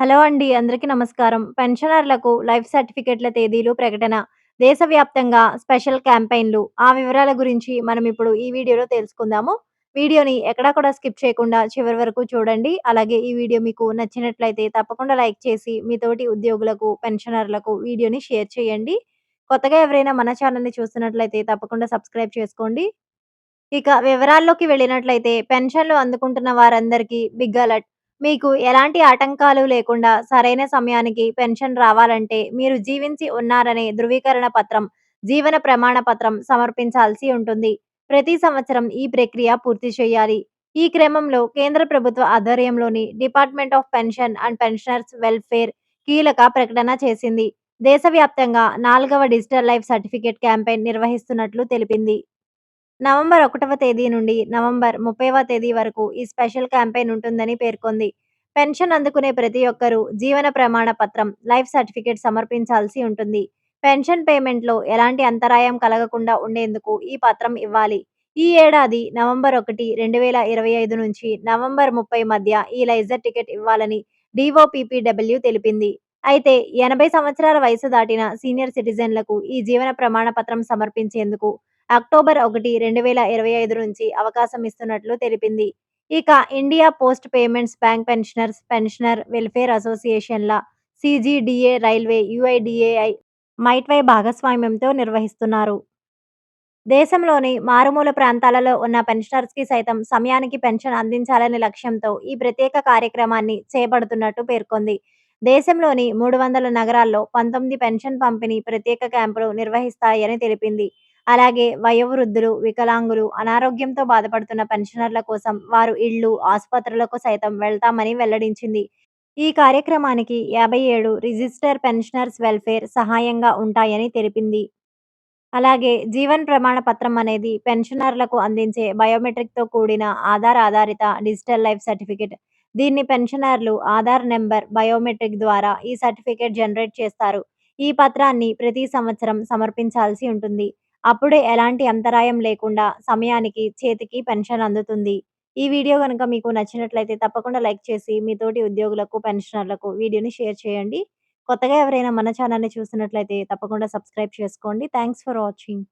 Hello అండి. అందరికీ నమస్కారం. పెన్షనర్లకు లైఫ్ సర్టిఫికెట్ల తేదీలు ప్రకటన. దేశవ్యాప్తంగా స్పెషల్ క్యాంపెయిన్‌లు. ఆ వివరాల గురించి మనం ఇప్పుడు ఈ వీడియోలో తెలుసుకుందాము. వీడియోని ఎక్కడా కూడా స్కిప్ చేయకుండా చివరి వరకు చూడండి. అలాగే ఈ వీడియో మీకు నచ్చినట్లయితే తప్పకుండా లైక్ చేసి మీ తోటి ఉద్యోగులకు, పెన్షనర్లకు వీడియోని షేర్ చేయండి. కొత్తగా ఎవరైనా మన ఛానల్ని చూస్తున్నట్లయితే తప్పకుండా సబ్స్క్రైబ్ చేసుకోండి. ఇక వివరాల్లోకి వెళ్ళినట్లయితే పెన్షన్‌లు అందుకుంటున్న వారందరికీ బిగ్ అలర్ట్. మీకు ఎలాంటి ఆటంకాలు లేకుండా సరైన సమయానికి పెన్షన్ రావాలంటే మీరు జీవించి ఉన్నారనే ధృవీకరణ పత్రం, జీవన ప్రమాణ పత్రం సమర్పించాల్సి ఉంటుంది. ప్రతి సంవత్సరం ఈ ప్రక్రియ పూర్తి చేయాలి. ఈ క్రమంలో కేంద్ర ప్రభుత్వ ఆధ్వర్యంలోని department of pension and pensioners welfare కీలక ప్రకటన చేసింది. దేశవ్యాప్తంగా నాలుగవ డిజిటల్ లైఫ్ సర్టిఫికేట్ క్యాంపెయిన్ నిర్వహిస్తున్నట్లు తెలిపింది. నవంబర్ ఒకటవ తేదీ నుండి నవంబర్ ముప్పైవ తేదీ వరకు ఈ స్పెషల్ క్యాంపెయిన్ ఉంటుందని పేర్కొంది. పెన్షన్ అందుకునే ప్రతి ఒక్కరూ జీవన ప్రమాణ పత్రం, లైఫ్ సర్టిఫికేట్ సమర్పించాల్సి ఉంటుంది. పెన్షన్ పేమెంట్‌లో ఎలాంటి అంతరాయం కలగకుండా ఉండేందుకు ఈ పత్రం ఇవ్వాలి. ఈ ఏడాది నవంబర్ ఒకటి, రెండు వేల ఇరవై ఐదు నుంచి నవంబర్ ముప్పై మధ్య ఈ లైజర్ టికెట్ ఇవ్వాలని డీఓపీపీడబ్ల్యూ తెలిపింది. అయితే ఎనభై సంవత్సరాల వయసు దాటిన సీనియర్ సిటిజన్లకు ఈ జీవన ప్రమాణ పత్రం సమర్పించేందుకు అక్టోబర్ ఒకటి, రెండు వేల ఇరవై ఐదు నుంచి అవకాశం ఇస్తున్నట్లు తెలిపింది. ఇక India post payments bank pensioners, pensioner welfare అసోసియేషన్ల, CGDA, railway, UIDAI MeitY భాగస్వామ్యంతో నిర్వహిస్తున్నారు. దేశంలోని మారుమూల ప్రాంతాలలో ఉన్న పెన్షనర్స్‌కి సైతం సమయానికి పెన్షన్ అందించాలనే లక్ష్యంతో ఈ ప్రత్యేక కార్యక్రమాన్ని చేపడుతున్నట్టు పేర్కొంది. దేశంలోని మూడు వందల నగరాల్లో పంతొమ్మిది పెన్షన్ పంపిణీ ప్రత్యేక క్యాంపులు నిర్వహిస్తాయని తెలిపింది. అలాగే వయోవృద్ధులు, వికలాంగులు, అనారోగ్యంతో బాధపడుతున్న పెన్షనర్ల కోసం వారు ఇళ్ళు, ఆసుపత్రులకు సైతం వెళ్తామని వెల్లడించింది. ఈ కార్యక్రమానికి యాభై ఏడు రిజిస్టర్ పెన్షనర్స్ వెల్ఫేర్ సహాయంగా ఉంటాయని తెలిపింది. అలాగే జీవన్ ప్రమాణ పత్రం అనేది పెన్షనర్లకు అందించే బయోమెట్రిక్‌తో కూడిన ఆధార్ ఆధారిత డిజిటల్ లైఫ్ సర్టిఫికేట్. దీన్ని పెన్షనర్లు ఆధార్ నెంబర్, బయోమెట్రిక్ ద్వారా ఈ సర్టిఫికేట్ జనరేట్ చేస్తారు. ఈ పత్రాన్ని ప్రతి సంవత్సరం సమర్పించాల్సి ఉంటుంది. అప్పుడే ఎలాంటి అంతరాయం లేకుండా సమయానికి చేతికి పెన్షన్ అందుతుంది. ఈ వీడియో గనుక మీకు నచ్చినట్లయితే తప్పకుండా లైక్ చేసి మీ తోటి ఉద్యోగులకు, పెన్షనర్లకు వీడియోని షేర్ చేయండి. కొత్తగా ఎవరైనా మన ఛానెల్‌ని చూస్తున్నట్లయితే తప్పకుండా సబ్స్క్రైబ్ చేసుకోండి. Thanks for watching.